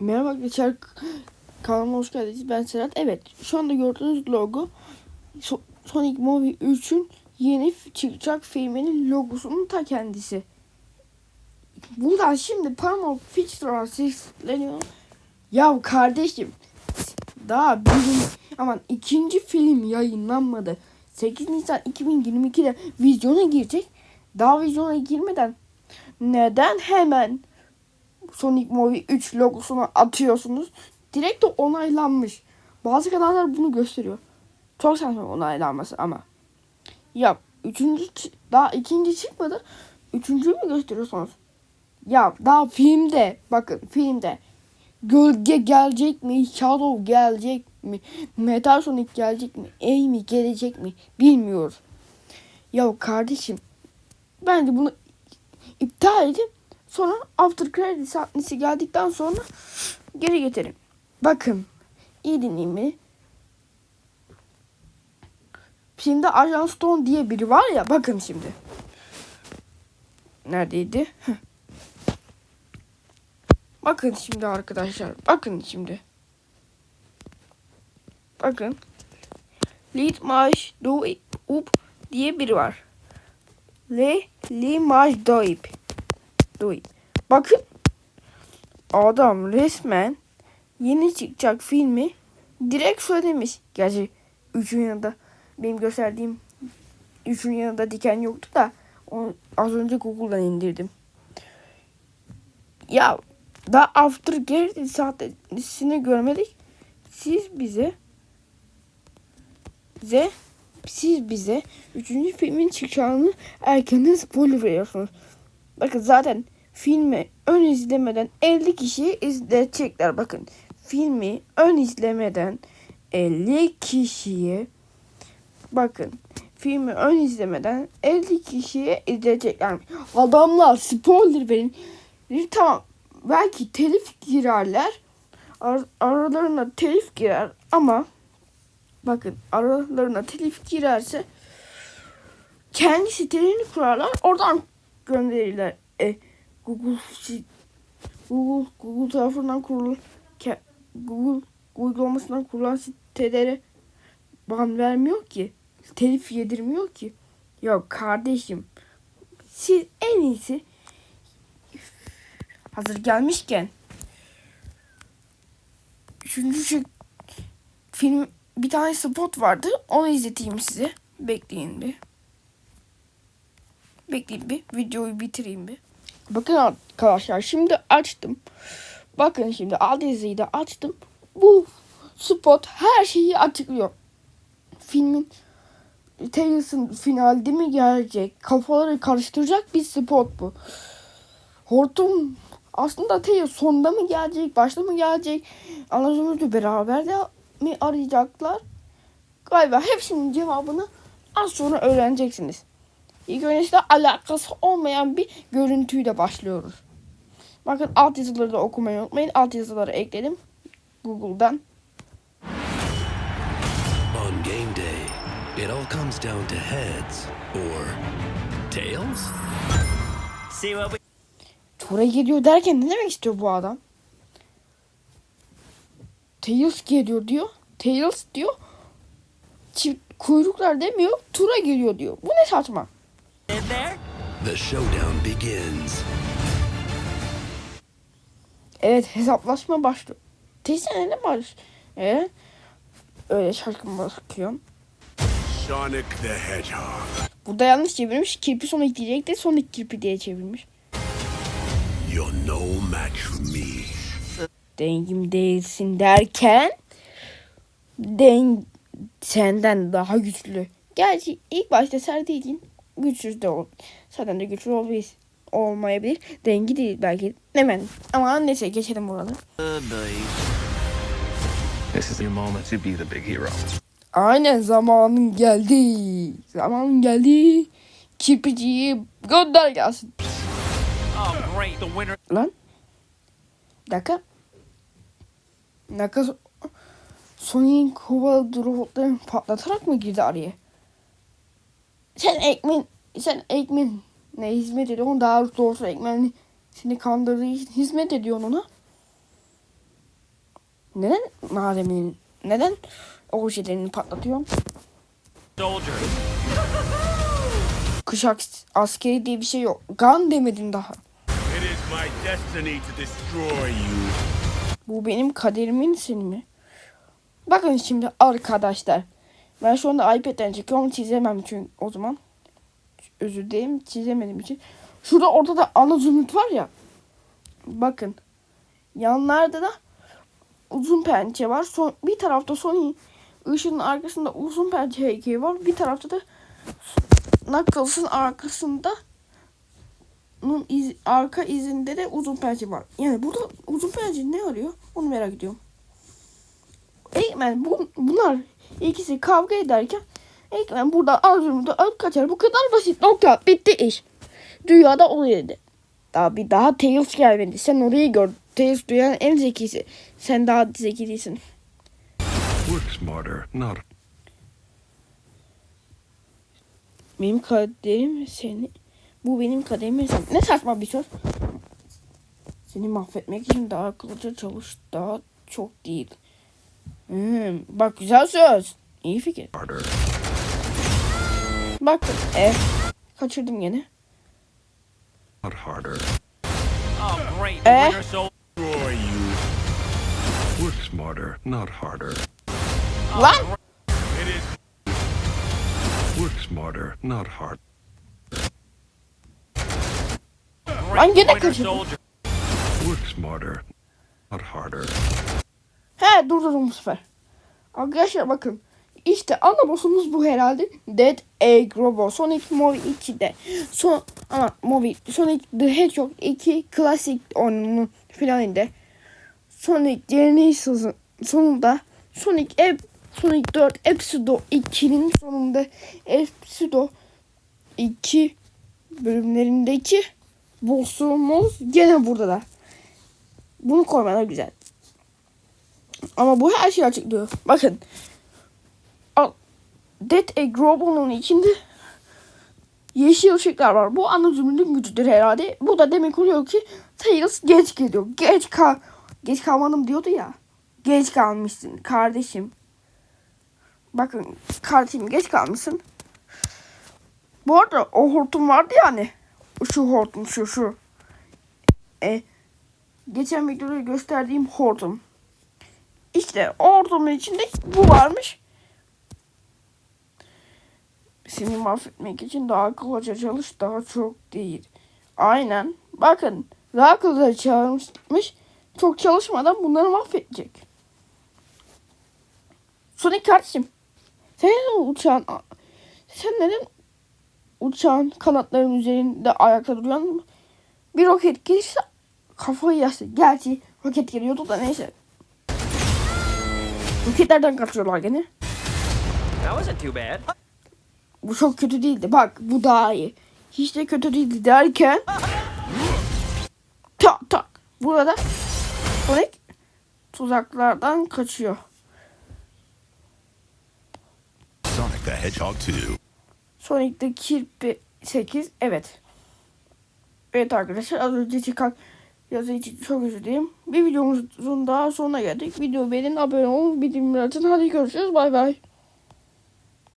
Merhaba arkadaşlar kanalıma hoş geldiniz. Ben Serhat. Evet şu anda gördüğünüz logo So- Sonic Movie 3'ün yeni çıkacak filminin logosunun ta kendisi. Buradan şimdi Paramount Pictures'a sesleniyor. Ya kardeşim daha birin, aman ikinci film yayınlanmadı. 8 Nisan 2022'de vizyona girecek. Daha vizyona girmeden neden hemen Sonic Movie 3 logosunu atıyorsunuz. Direkt de onaylanmış. Bazı kanallar bunu gösteriyor. Çok saçma onaylanması ama. Ya üçüncü daha ikinci çıkmadı. Üçüncüyü mü gösteriyorsunuz? Ya daha filmde bakın filmde gölge gelecek mi? Shadow gelecek mi? Metal Sonic gelecek mi? Amy gelecek mi? Bilmiyoruz. Ya kardeşim bence bunu iptal edin. Sonra after credit sahnesi geldikten sonra geri getirin. Bakın iyi dinleyin beni. Filmde Ajan Stone diye biri var ya bakın şimdi. Neredeydi? Bakın şimdi arkadaşlar. Bakın şimdi. Bakın. Lead Marş Up diye biri var. Le Li Marş Doip. Doip. Bakın. Adam resmen yeni çıkacak filmi direkt söylemiş. Gerçi üçün yanında benim gösterdiğim üçün yanında diken yoktu da onu az önce Google'dan indirdim. Ya daha After Credit sahnesini görmedik. Siz bize bize siz bize üçüncü filmin çıkacağını erkenden spoiler veriyorsunuz. Bakın zaten filmi ön izlemeden 50 kişi izleyecekler. Bakın filmi ön izlemeden 50 kişiye bakın filmi ön izlemeden 50 kişiye izleyecekler. Adamlar spoiler verin. Tamam belki telif girerler. Ar- aralarına telif girer ama bakın aralarına telif girerse kendi sitelerini kurarlar. Oradan gönderirler. E, Google Google Google tarafından kurulan Google uygulamasından kurulan sitelere ban vermiyor ki. Telif yedirmiyor ki. Ya kardeşim siz en iyisi hazır gelmişken üçüncü şey, film bir tane spot vardı. Onu izleteyim size. Bekleyin bir. Bekleyin bir. Videoyu bitireyim bir. Bakın arkadaşlar şimdi açtım. Bakın şimdi yazıyı da açtım. Bu spot her şeyi açıklıyor. Filmin Tales'ın finalde mi gelecek? Kafaları karıştıracak bir spot bu. Hortum aslında Tails sonda mı gelecek? Başta mı gelecek? Anlaşılmıyor beraber de mi arayacaklar? Galiba hepsinin cevabını az sonra öğreneceksiniz. İlk önce işte alakası olmayan bir görüntüyle başlıyoruz. Bakın alt yazıları da okumayı unutmayın. Alt yazıları ekledim. Google'dan. On game day, it all comes down to heads or tails? See what we Tura geliyor derken ne demek istiyor bu adam? Tails geliyor diyor. Tails diyor. Çift kuyruklar demiyor. Tura geliyor diyor. Bu ne saçma? Did there? The showdown begins. Evet hesaplaşma başlıyor. Teyze ne var? Ee, öyle şarkıma bakıyorum. Sonic the Hedgehog. Burada yanlış çevirmiş. Kirpi Sonic diyecek de Sonic Kirpi diye çevirmiş. You're no match for me. Dengim değilsin derken den senden daha güçlü. Gerçi ilk başta serdiği için güçsüz de ol. Zaten de güçlü olmayız, olmayabilir. Dengi değil belki. Hemen. Ama neyse geçelim buraları. This is your moment to be the big hero. Aynen zamanın geldi. Zamanın geldi. Kirpiciyi gönder gelsin. Oh, great. The winner. Lan. Bir dakika. Bir dakika. Sonic'in kovaladığı robotlarını patlatarak mı girdi araya? Sen Ekmen, sen Ekmen ne hizmet ediyorsun? Daha doğrusu Ekmen seni kandırdığı için hizmet ediyorsun ona. Neden malzemenin, neden objelerini patlatıyorsun? Soldier. Kışak askeri diye bir şey yok. Gun demedin daha. Bu benim kaderimin seni mi? Bakın şimdi arkadaşlar. Ben şu anda iPad'den çekiyorum çizemem çünkü o zaman. Özür dilerim çizemediğim için. Şurada ortada ana zümrüt var ya. Bakın. Yanlarda da uzun pençe var. Son, bir tarafta Sony ışığın arkasında uzun pençe heykeli var. Bir tarafta da Knuckles'ın arkasında bunun iz, arka izinde de uzun pençe var. Yani burada uzun pençe ne arıyor? Onu merak ediyorum. Eggman bu, bunlar ikisi kavga ederken Eggman burada Arzum'da öl kaçar. Bu kadar basit nokta. Bitti iş. Dünyada oluyor dedi. Daha bir daha Tails gelmedi. Sen orayı gör. Tails dünyanın en zekisi. Sen daha zeki değilsin. Work smarter, not Benim kaderim seni. Bu benim kaderim sen. Ne saçma bir söz. Seni mahvetmek için daha akıllıca çalış. Daha çok değil. Hmm, bak güzel söz. İyi fikir. harder. Bakın. E, kaçırdım gene. Not harder. Oh, Eh? harder. Lan! It is. Work smarter, not hard. Great. gene kaçırdım. Work smarter, not harder. He durdurdum bu sefer. Arkadaşlar bakın. İşte ana boss'umuz bu herhalde. Dead Egg Robo. Sonic Movie 2'de. Son, ama Movie Sonic the Hedgehog 2 klasik oyununun finalinde. Sonic Genesis'in sonunda Sonic Ep Sonic 4 Episode 2'nin sonunda Episode 2 bölümlerindeki boss'umuz gene burada da. Bunu koymalar güzel. Ama bu her şeyi açıklıyor. Bakın. Dead Egg Robo'nun içinde yeşil ışıklar var. Bu ana zümrütün gücüdür herhalde. Bu da demek oluyor ki Tails geç geliyor. Geç kal geç kalmadım diyordu ya. Geç kalmışsın kardeşim. Bakın kardeşim geç kalmışsın. Bu arada o hortum vardı ya hani. Şu hortum şu şu. E, geçen videoda gösterdiğim hortum. İşte ordumun içinde bu varmış. Seni mahvetmek için daha akıllıca çalış daha çok değil. Aynen. Bakın daha akıllıca çalışmış. Çok çalışmadan bunları mahvedecek. Sonic kardeşim. Sen neden uçağın sen neden uçağın kanatların üzerinde ayakta duruyorsun? Bir roket gelirse kafayı yersin. Gerçi roket geliyordu da neyse. Roketlerden kaçıyorlar gene. That wasn't too bad. Bu çok kötü değildi. Bak bu daha iyi. Hiç de kötü değildi derken tak tak. Burada Sonic tuzaklardan kaçıyor. Sonic the Hedgehog 2. Sonic'te kirpi 8 evet. Evet arkadaşlar az önce çıkan yazı için çok dilerim. Bir videomuzun daha sonuna geldik. Video beğenin abone olun bildirimleri açın. Hadi görüşürüz bay bay.